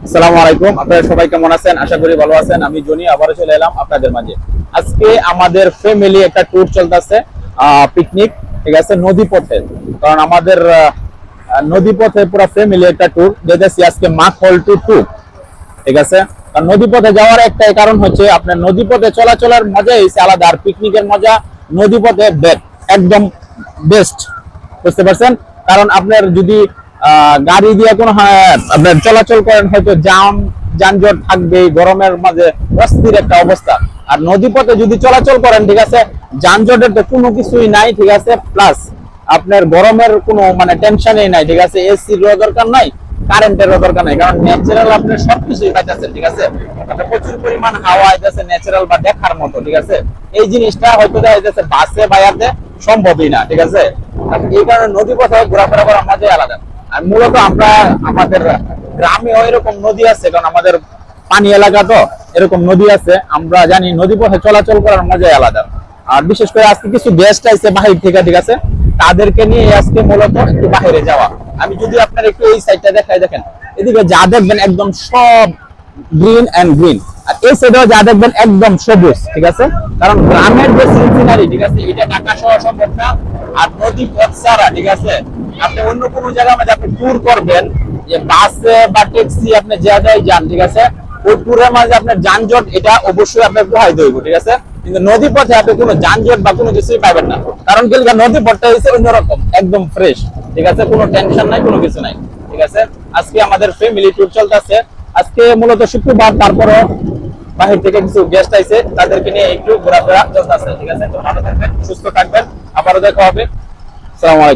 আসসালামু আলাইকুম। আপনারা সবাই কেমন আছেন? আশা করি ভালো আছেন। আমি জনি, আবারও চলে এলাম আপনাদের মাঝে। আজকে আমাদের ফ্যামিলি একটা ট্যুর চলতেছে পিকনিক ঠিক আছে? নদী পথে কারণ আমাদের নদী পথে পুরো ফ্যামিলি একটা ট্যুর যেতেছি আজকে মাখল টু টু ঠিক আছে? আর নদী পথে যাওয়ার একটাই কারণ হচ্ছে, আপনার নদী পথে চলাচলের মজা হচ্ছে আলাদা, আর পিকনিকের মজা নদী পথে একদম বেস্ট বুঝতে পারছেন? কারণ আপনার যদি গাড়ি দিয়ে কোনো আপনার চলাচল করেন, হয়তো জাম যানজট থাকবে গরমের মাঝে অস্থির একটা অবস্থা। আর নদী পথে যদি চলাচল করেন, ঠিক আছে, যানজটের তো কোনো কিছুই নাই, ঠিক আছে প্লাস আপনার গরমের কোনো মানে টেনশনই নাই, ঠিক আছে এসির দরকার নাই কারেন্টেরও দরকার নাই, কারণ ন্যাচারাল আপনি সবকিছুই পাইতেছেন, ঠিক আছে। আপনার প্রচুর পরিমাণ হাওয়া আইতেছে ন্যাচারাল বা দেখার মতো, ঠিক আছে। এই জিনিসটা হয়তো দেখা বাসে বাইয়াতে সম্ভবই না, ঠিক আছে। এই কারণে নদী পথে ঘোরাফেরা করার মজাই আলাদা। মূলত আমরা আমাদের গ্রামে এরকম নদী আছে, কারণ আমাদের পানি এলাকা তো, এরকম নদী আছে। আমরা জানি নদী পথে চলাচল করার মজাই আলাদা। আর বিশেষ করে আজকে কিছু গেস্ট আইছে বাহির থেকে, ঠিক আছে? তাদেরকে নিয়ে আজকে মূলত একটু বাইরে যাওয়া। আমি যদি আপনার একটু এই সাইডটা দেখাই দেখেন, এদিকে যা দেখবেন একদম সব গ্রিন এন্ড গ্রিন আর এই সাইডেও যা দেখবেন একদম সবুজ, ঠিক আছে? কারণ গ্রামের যে ঠিক আছে, এটা ঢাকা শহর সম্ভব না, আর নদী পথ ছাড়া, ঠিক আছে? আপনি অন্য কোনো আপনি ট্যুর করবেন, যে বাসে বা ট্যাক্সি আপনি যান, ঠিক আছে? ওই ট্যুরের মাঝে আপনার যানজট, এটা অবশ্যই আপনার দইব ঠিক আছে? কিন্তু নদী পথে আপনি কোনো যানজট বা কোনো কিছুই পাবেন না। কারণ কি নদী পথটা হচ্ছে অন্যরকম, একদম ফ্রেশ ঠিক আছে? কোনো টেনশন নাই, কোনো কিছু নাই, ঠিক আছে? আজকে আমাদের ফ্যামিলি ট্যুর চলতেছে। আজকে মূলত শুক্রবার, তারপরও বাহির থেকে কিছু গেস্ট আইছে, তাদেরকে নিয়ে একটু ঘোরাফেরা চলতে আছে ঠিক আছে? তো ভালো থাকবেন, সুস্থ থাকবেন, আবারও দেখা হবে। আসসালামু আলাইকুম